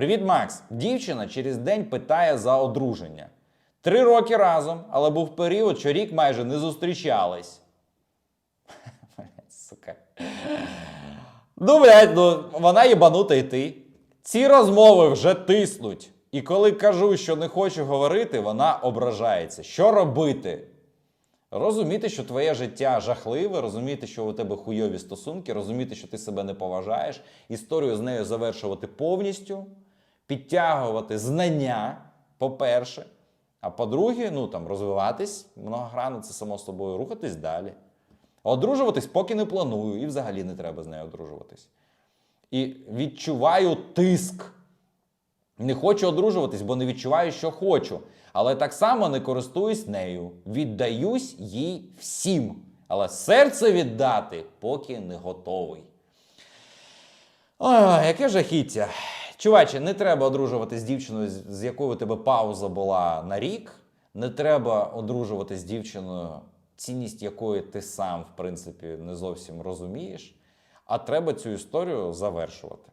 Привіт, Макс. Дівчина через день питає за одруження. Три роки разом, але був період, що рік майже не зустрічались. Сука. Ну, блядь, ну вона їбанута і ти. Ці розмови вже тиснуть. І коли кажу, що не хочу говорити, вона ображається. Що робити? Розуміти, що твоє життя жахливе, розуміти, що у тебе хуйові стосунки, розуміти, що ти себе не поважаєш, історію з нею завершувати повністю, підтягувати знання, по-перше. А по-друге, ну там розвиватись многогранно, це само собою, рухатись далі. Одружуватись поки не планую, і взагалі не треба з нею одружуватись. І відчуваю тиск. Не хочу одружуватись, бо не відчуваю, що хочу. Але так само не користуюсь нею. Віддаюсь їй всім. Але серце віддати поки не готовий. Ой, яке жахіття. Чуваче, не треба одружуватись з дівчиною, з якою у тебе пауза була на рік. Не треба одружуватись з дівчиною, цінність якої ти сам, в принципі, не зовсім розумієш. А треба цю історію завершувати.